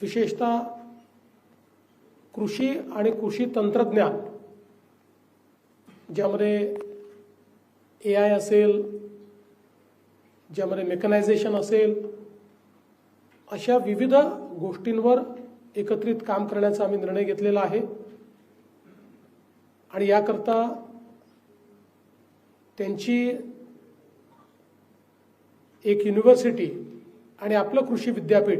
विशेषतः कृषी आणि कृषी तंत्रज्ञान ज्यामध्ये ए आय असेल ज्यामध्ये मेकनायझेशन असेल अशा विविध गोष्टींवर एकत्रित काम करण्याचा आम्ही निर्णय घेतलेला आहे. आणि याकरता त्यांची एक युनिव्हर्सिटी आणि आपलं कृषी विद्यापीठ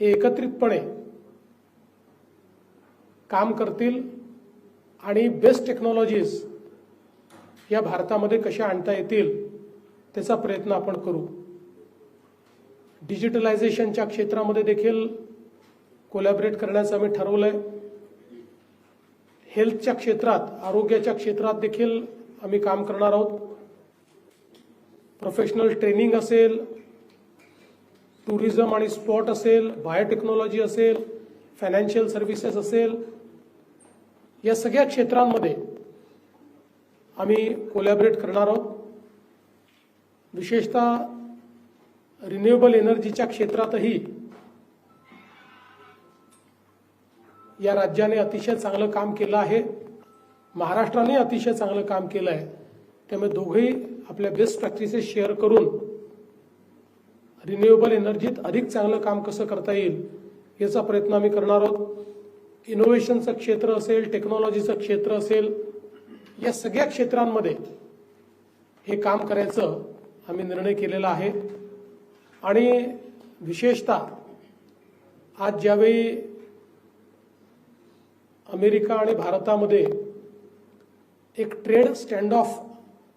हे एकत्रितपणे काम करतील आणि बेस्ट टेक्नॉलॉजीज या भारतामध्ये कशा आणता येतील त्याचा प्रयत्न आपण करू. डिजिटलायझेशनच्या क्षेत्रामध्ये देखील कोलॅबरेट करण्याचं आम्ही ठरवलंय. हेल्थच्या क्षेत्रात आरोग्याच्या क्षेत्रात देखील आम्ही काम करणार आहोत. प्रोफेशनल ट्रेनिंग असेल टुरिझम आणि स्पॉट असेल बायोटेक्नॉलॉजी असेल फायनान्शियल सर्व्हिसेस असेल या सगळ्या क्षेत्रांमध्ये आम्ही कोलॅबरेट करणार आहोत. विशेषतः रिन्युएबल एनर्जीच्या क्षेत्रातही या राज्याने अतिशय चांगलं काम केलं आहे. महाराष्ट्राने अतिशय चांगलं काम केलं आहे. त्यामुळे दोघेही आपल्या बेस्ट प्रॅक्टिसेस शेअर करून रिन्युएबल एनर्जीत अधिक चांगलं काम कसं करता येईल याचा प्रयत्न आम्ही करणार आहोत. इनोव्हेशनचं क्षेत्र असेल टेक्नॉलॉजीचं क्षेत्र असेल या सगळ्या क्षेत्रांमध्ये हे काम करायचं आम्ही निर्णय केलेला आहे. आणि विशेषतः आज ज्यावेळी अमेरिका आणि भारतामध्ये एक ट्रेड स्टँड ऑफ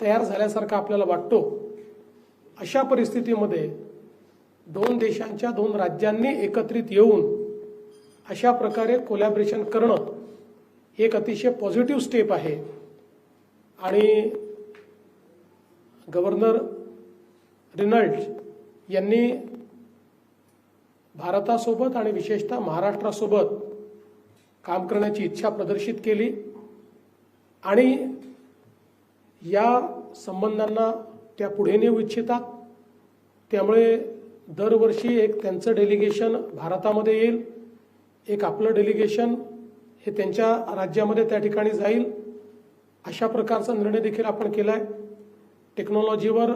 तयार झाल्यासारखा आपल्याला वाटतो अशा परिस्थितीमध्ये दोन देशांच्या दोन राज्यांनी एकत्रित येऊन अशा प्रकारे कोलॅबरेशन करणं एक अतिशय पॉझिटिव्ह स्टेप आहे. आणि गव्हर्नर रिनल्ड यांनी भारतासोबत आणि विशेषतः महाराष्ट्रासोबत काम करण्याची इच्छा प्रदर्शित केली. आणि या संबंधांना त्या पुढे नेऊ इच्छितात. त्यामुळे दरवर्षी एक त्यांचं डेलिगेशन भारतामध्ये येईल. एक आपलं डेलिगेशन हे त्यांच्या राज्यामध्ये त्या ठिकाणी जाईल. अशा प्रकारचा निर्णय देखील आपण केला आहे टेक्नॉलॉजीवर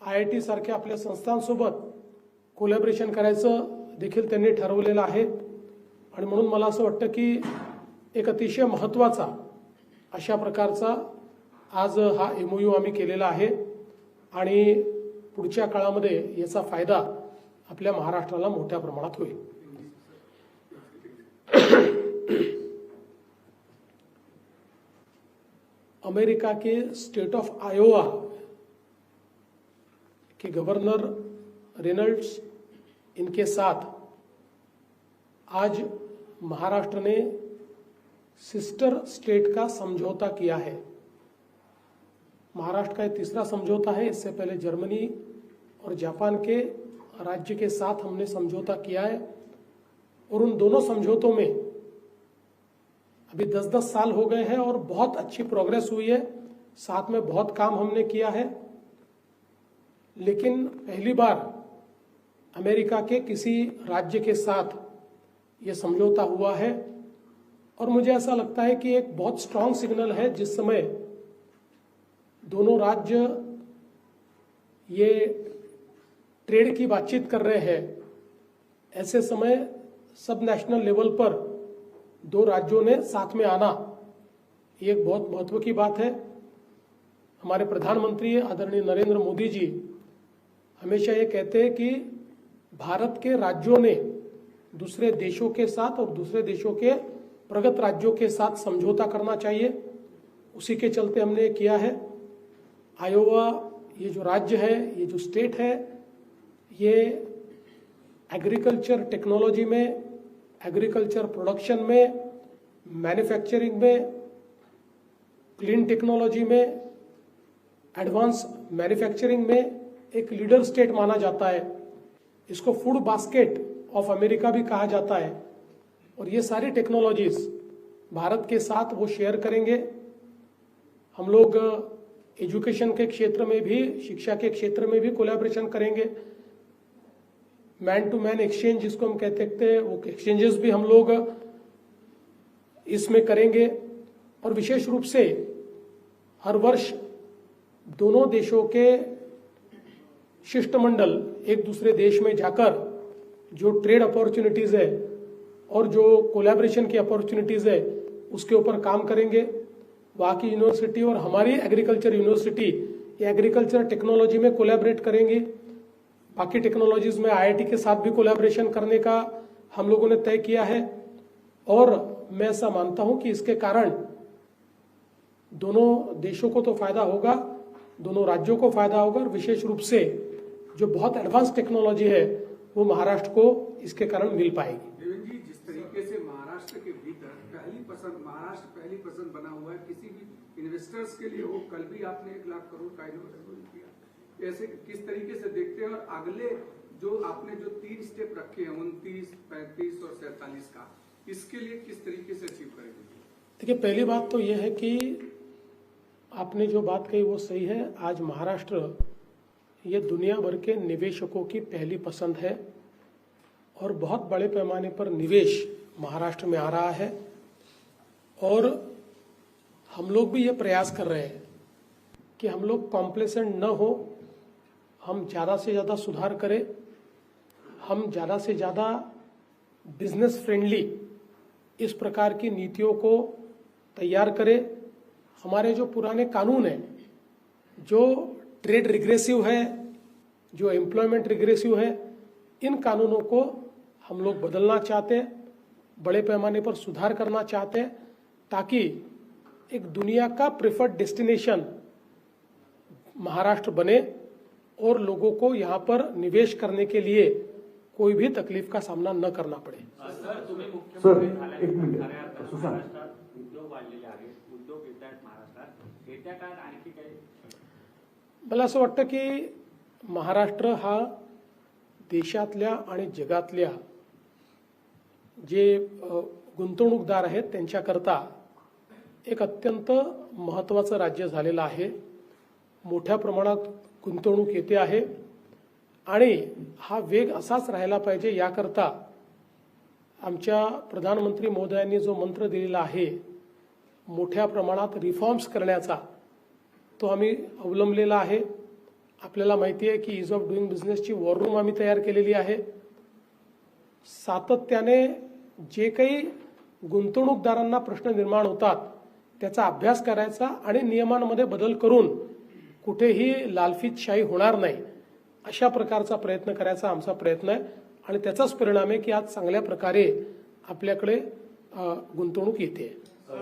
आय आय टी सारख्या आपल्या संस्थांसोबत कोलॅबरेशन करायचं देखील त्यांनी ठरवलेलं आहे. आणि म्हणून मला असं वाटतं की एक अतिशय महत्त्वाचा अशा प्रकारचा आज हा एमओयू आम्ही केलेला आहे. आणि पुढच्या काळामध्ये याचा फ़ायदा आपल्या महाराष्ट्राला मोठ्या प्रमाणात होईल. अमेरिका के स्टेट ऑफ़ आयोवा के गवर्नर रेनल्ड्स इनके साथ आज महाराष्ट्र ने सिस्टर स्टेट का समझौता किया है। महाराष्ट्र का ये तीसरा समझौता है। इससे पहले जर्मनी और जापान के राज्य के साथ हमने समझौता किया है। और उन दोनों समझौतों में अभी दस दस साल हो गए हैं और बहुत अच्छी प्रोग्रेस हुई है। साथ में बहुत काम हमने किया है। लेकिन पहली बार अमेरिका के किसी राज्य के साथ ये समझौता हुआ है। और मुझे ऐसा लगता है कि एक बहुत स्ट्रांग सिग्नल है जिस समय दोनों राज्य ये ट्रेड की बातचीत कर रहे हैं। ऐसे समय सब नेशनल लेवल पर दो राज्यों ने साथ में आना, ये एक बहुत महत्व की बात है। हमारे प्रधानमंत्री आदरणीय नरेंद्र मोदी जी हमेशा ये कहते हैं कि भारत के राज्यों ने दूसरे देशों के साथ और दूसरे देशों के प्रगत राज्यों के साथ समझौता करना चाहिए। उसी के चलते हमने किया है। आयोवा ये जो राज्य है, ये जो स्टेट है, ये एग्रीकल्चर टेक्नोलॉजी में एग्रीकल्चर प्रोडक्शन में मैन्युफैक्चरिंग में क्लीन टेक्नोलॉजी में एडवांस मैन्युफैक्चरिंग में एक लीडर स्टेट माना जाता है। इसको फ़ूड बास्केट ऑफ़ अमेरिका भी कहा जाता है। और ये सारी टेक्नोलॉजीज़ भारत के साथ वो शेयर करेंगे। हम लोग एजुकेशन के क्षेत्र में भी, शिक्षा के क्षेत्र में भी कोलैबोरेशन करेंगे। मैन टू मैन एक्सचेंज जिसको हम कहते हैं, वो एक्सचेंजेस भी हम लोग इसमें करेंगे। और विशेष रूप से हर वर्ष दोनों देशों के शिष्टमंडल एक दूसरे देश में जाकर जो ट्रेड अपॉर्चुनिटीज़ है और जो कोलैबोरेशन की अपॉर्चुनिटीज़ है, उसके ऊपर काम करेंगे। वहाँ की यूनिवर्सिटी और हमारी एग्रीकल्चर यूनिवर्सिटी एग्रीकल्चर टेक्नोलॉजी में कोलैबोरेट करेंगे। बाकी टेक्नोलॉजीज़ में आईआईटी के साथ भी कोलैबोरेशन करने का हम लोगों ने तय किया है। और मैं ऐसा मानता हूँ कि इसके कारण दोनों देशों को तो फ़ायदा होगा, दोनों राज्यों को फ़ायदा होगा, और विशेष रूप से जो बहुत एडवांस टेक्नोलॉजी है, वो महाराष्ट्र को इसके कारण मिल पाएगी देवेंद्र जी जिस तरीके से महाराष्ट्र के भीतर पहली पसंद महाराष्ट्र पहली पसंद बना हुआ है किसी भी इन्वेस्टर्स के लिए हो कल भी आपने एक लाख करोड़ का इन्वेस्टमेंट किया। ऐसे किस तरीके से देखते हैं? और अगले जो आपने जो तीन स्टेप रखे हैं, उनतीस, पैंतीस और सैतालीस का, इसके लिए किस तरीके से अचीव करेंगे? देखिए, पहली बात तो यह है कि आपने जो बात कही वो सही है। आज महाराष्ट्र, ये दुनिया भर के निवेशकों की पहली पसंद है और बहुत बड़े पैमाने पर निवेश महाराष्ट्र में आ रहा है। और हम लोग भी ये प्रयास कर रहे हैं कि हम लोग कॉम्प्लेसेंट न हो, हम ज़्यादा से ज़्यादा सुधार करें, हम ज़्यादा से ज़्यादा बिज़नेस फ्रेंडली इस प्रकार की नीतियों को तैयार करें। हमारे जो पुराने कानून हैं, जो ट्रेड रिग्रेसिव है, जो एम्प्लॉयमेंट रिग्रेसिव है, इन कानूनों को हम लोग बदलना चाहते हैं, बड़े पैमाने पर सुधार करना चाहते हैं, ताकि एक दुनिया का प्रेफर्ड डेस्टिनेशन महाराष्ट्र बने और लोगों को यहाँ पर निवेश करने के लिए कोई भी तकलीफ़ का सामना न करना पड़े सर तुम्ही सर, एक मिनिट. सुशांत. मला असं वाटतं की महाराष्ट्र हा देशातल्या आणि जगातल्या जे गुंतवणूकदार आहेत त्यांच्याकरता एक अत्यंत महत्त्वाचं राज्य झालेलं आहे. मोठ्या प्रमाणात गुंतवणूक येते आहे. आणि हा वेग असाच राहिला पाहिजे याकरता आमच्या प्रधानमंत्री महोदयांनी जो मंत्र दिलेला आहे मोठ्या प्रमाणात रिफॉर्म्स करण्याचा तो आम्ही अवलंबलेला आहे. आपल्याला माहिती आहे की इज ऑफ डुईंग बिझनेसची वॉर रूम आम्ही तयार केलेली आहे. सातत्याने जे काही गुंतवणूकदारांना प्रश्न निर्माण होतात त्याचा अभ्यास करायचा आणि नियमांमध्ये बदल करून कुठेही लालफितशाही होणार नाही अशा प्रकारचा प्रयत्न करायचा आमचा प्रयत्न आहे. आणि त्याचाच परिणाम आहे की आज चांगल्या प्रकारे आपल्याकडे गुंतवणूक येते.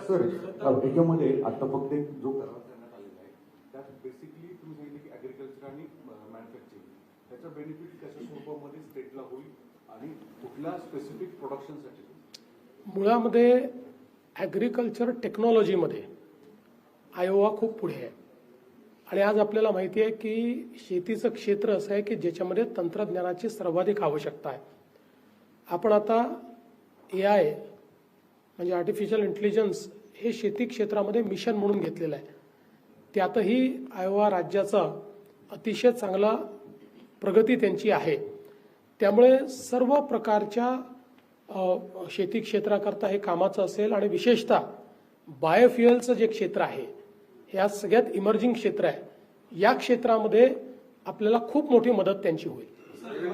सर याच्यामध्ये आता फक्त एक जो करार करण्यात आलेला आहे त्यात बेसिकली तुम्ही सांगितलं की ऍग्रिकल्चर आणि मॅन्युफॅक्चरिंग त्याचा बेनिफिट कशा स्वरूपामध्ये स्टेटला होईल आणि कुठल्या स्पेसिफिक प्रोडक्शनसाठी मुळामध्ये ॲग्रिकल्चर टेक्नॉलॉजीमध्ये आयोवा खूप पुढे आहे. आणि आज आपल्याला माहिती आहे की शेतीचं क्षेत्र असं आहे की ज्याच्यामध्ये तंत्रज्ञानाची सर्वाधिक आवश्यकता आहे. आपण आता ए आय म्हणजे आर्टिफिशियल इंटेलिजन्स हे शेती क्षेत्रामध्ये मिशन म्हणून घेतलेलं आहे. त्यातही आयोवा राज्याचा अतिशय चांगला प्रगती त्यांची आहे. त्यामुळे सर्व प्रकारच्या शेती क्षेत्राकरता हे कामाचं असेल आणि विशेषतः बायोफ्युएलचं जे क्षेत्र आहे हे आज सगळ्यात इमर्जिंग क्षेत्र आहे या क्षेत्रामध्ये आपल्याला खूप मोठी मदत त्यांची होईल. कारण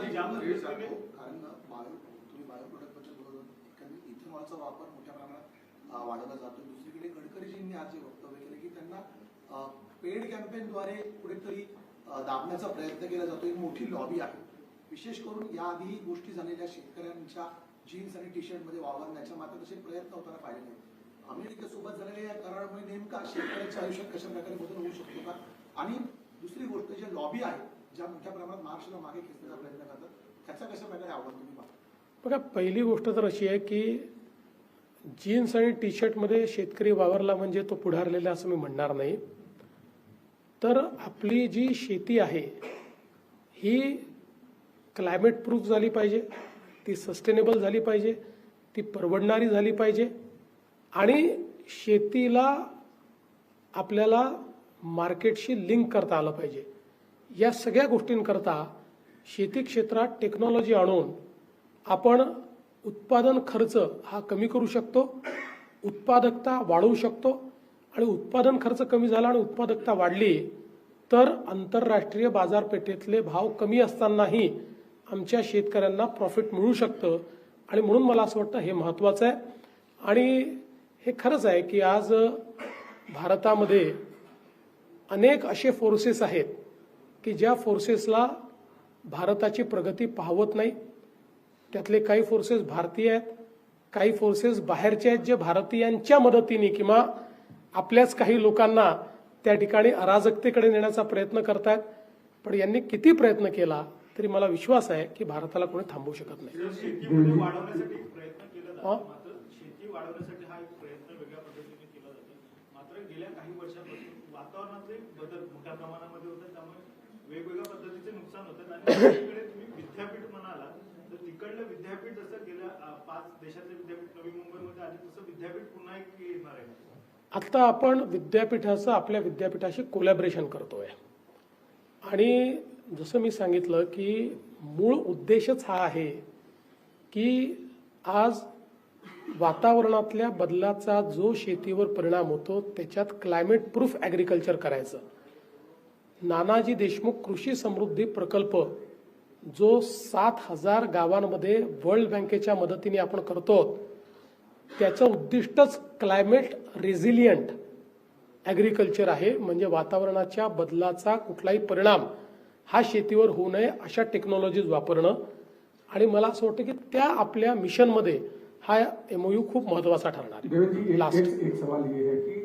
बायो तुम्ही बायो प्रोडक्टबद्दल बोलत होता. कारण इथेनॉलचा वापर मोठ्या प्रमाणात अ, वाढवला जातो. दुसरीकडे गडकरीजींनी आज हे वक्तव्य केलं की त्यांना पेड कॅम्पेनद्वारे कुठेतरी दाबण्याचा प्रयत्न केला जातो. एक मोठी लॉबी आहे. विशेष करून याआधी गोष्टी झालेल्या शेतकऱ्यांच्या जीन्स आणि टी शर्टमध्ये वावरण्याच्या मात्र तसे प्रयत्न होताना पाहिले नाही. अमेरिकेसोबत झालेल्या या करारामुळे नेमका शेतकऱ्याच्या आयुष्यात कशा प्रकारे बदल होऊ शकतो का? आणि दुसरी गोष्ट ज्या लॉबी आहे ज्या मोठ्या प्रमाणात महाराष्ट्राला मागे खेचण्याचा प्रयत्न करतात त्याचा कशा प्रकारे आव्हान तुम्ही पाहता? बघा पहिली गोष्ट तर अशी आहे की जीन्स आणि टी शर्टमध्ये शेतकरी वावरला म्हणजे तो पुढारलेला असं मी म्हणणार नाही. तर आपली जी शेती आहे ही क्लायमेट प्रूफ झाली पाहिजे. ती सस्टेनेबल झाली पाहिजे ती परवडणारी झाली पाहिजे आणि शेतीला आपल्याला मार्केटशी लिंक करता आलं पाहिजे. या सगळ्या गोष्टींकरता शेती क्षेत्रात टेक्नॉलॉजी आणून आपण उत्पादन खर्च हा कमी करू शकतो उत्पादकता वाढवू शकतो आणि उत्पादन खर्च कमी झाला आणि उत्पादकता वाढली तर आंतरराष्ट्रीय बाजारपेठेतले भाव कमी असतानाही आमच्या शेतकऱ्यांना प्रॉफिट मिळू शकतं. आणि म्हणून मला असं वाटतं हे महत्त्वाचं आहे. आणि हे खरंच आहे की आज भारतामध्ये अनेक असे फोर्सेस आहेत की ज्या फोर्सेसला भारताची प्रगती पाहवत नाही. त्यातले काही फोर्सेस भारतीय आहेत काही फोर्सेस बाहेरचे आहेत जे भारतीयांच्या मदतीने किंवा आपल्याच काही लोकांना त्या ठिकाणी अराजकतेकडे नेण्याचा प्रयत्न करतायत. पण यांनी किती प्रयत्न केला? तरी मला विश्वास आहे की भारताला कोणी थांबवू शकत नाही. शेतीमध्ये वाढवण्यासाठी एक प्रयत्न केला? जातो. मात्र शेती वाढवण्यासाठी एक प्रयत्न वेगळ्या पद्धतीने केला जातो. मात्र गेल्या काही वर्षापासून वातावरणातले बदल मोठ्या प्रमाणामध्ये होतात. त्यामुळे वेगवेगळ्या पद्धतीचे नुकसान होतात. आणि तुम्ही विद्यापीठ म्हणाला तर तिकडलं विद्यापीठ जसं गेल्या पाच देशातले विद्यापीठ नवी मुंबईमध्ये आले तसं विद्यापीठ पुन्हा एक येणार आहे. आता आपण विद्यापीठाचं आपल्या विद्यापीठाशी कोलॅबरेशन करतोय. आणि जसं मी सांगितलं की मूळ उद्देशच हा आहे की आज वातावरणातल्या बदलाचा जो शेतीवर परिणाम होतो त्याच्यात क्लायमेट प्रूफ ॲग्रिकल्चर करायचं. नानाजी देशमुख कृषी समृद्धी प्रकल्प जो सात हजार गावांमध्ये वर्ल्ड बँकेच्या मदतीने आपण करतो त्याचं उद्दिष्टच क्लायमेट रेझिलियंट ॲग्रिकल्चर आहे. म्हणजे वातावरणाच्या बदलाचा कुठलाही परिणाम हा शेतीवर होऊ नये अशा टेक्नॉलॉजीज वापरणं. आणि मला असं वाटतं की त्या आपल्या मिशनमध्ये हा एमओयू खूप महत्वाचा ठरणार. लास्ट एक, एक सवाल ये है कि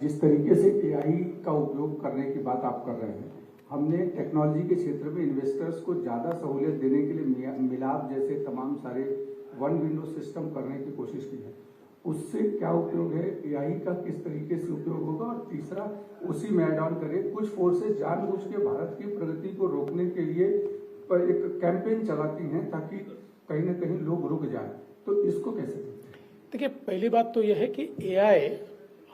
जिस तरीके से एआई का उपयोग करने की बात आप कर रहे हैं हमने टेक्नोलॉजी के क्षेत्र में इन्वेस्टर्स को ज़्यादा सहूलियत देने के लिए मिलाप जैसे तमाम सारे वन विंडो सिस्टम करने की कोशिश की है। उससे क्या उपयोग है? एआई का किस तरीके से उपयोग होगा? और तीसरा, उसी में एड ऑन करें, कुछ फोर्सेस जानबूझ के भारत की प्रगति को रोकने के लिए पर एक कैंपेन चलाती हैं ताकि कहीं ना कहीं लोग रुक जाए। तो इसको कैसे देखिए, पहली बात तो यह है कि एआई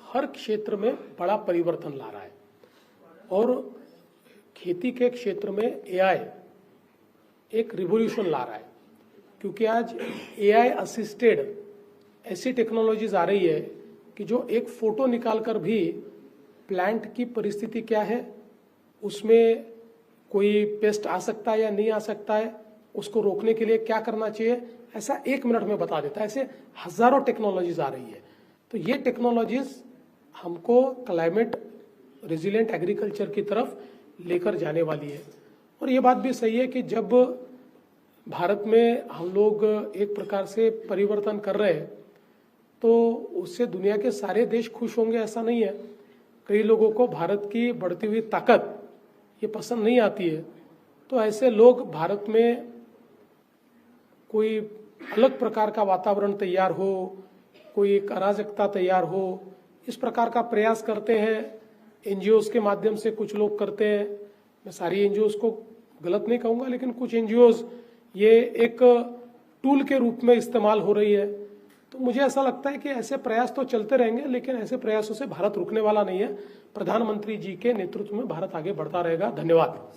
हर क्षेत्र में बड़ा परिवर्तन ला रहा है। और खेती के क्षेत्र में एआई एक रिवोल्यूशन ला रहा है। क्योंकि आज एआई असिस्टेड ऐसी टेक्नोलॉजीज़ आ रही है कि जो एक फ़ोटो निकालकर भी प्लांट की परिस्थिति क्या है, उसमें कोई पेस्ट आ सकता है या नहीं आ सकता है, उसको रोकने के लिए क्या करना चाहिए, ऐसा एक मिनट में बता देता है। ऐसे हज़ारों टेक्नोलॉजीज़ आ रही है। तो ये टेक्नोलॉजीज़ हमको क्लाइमेट रेजिलेंट एग्रीकल्चर की तरफ़ लेकर जाने वाली है। और ये बात भी सही है कि जब भारत में हम लोग एक प्रकार से परिवर्तन कर रहे हैं तो उससे दुनिया के सारे देश खुश होंगे, ऐसा नहीं है। कई लोगों को भारत की बढ़ती हुई ताकत ये पसंद नहीं आती है। तो ऐसे लोग भारत में कोई अलग प्रकार का वातावरण तैयार हो, कोई एक अराजकता तैयार हो, इस प्रकार का प्रयास करते हैं। एनजीओ के माध्यम से कुछ लोग करते हैं। मैं सारी एनजीओ को गलत नहीं कहूँगा, लेकिन कुछ एनजीओ ये एक टूल के रूप में इस्तेमाल हो रही है। तो मुझे ऐसा लगता है कि ऐसे प्रयास तो चलते रहेंगे, लेकिन ऐसे प्रयासों से भारत रुकने वाला नहीं है। प्रधानमंत्री जी के नेतृत्व में भारत आगे बढ़ता रहेगा। धन्यवाद।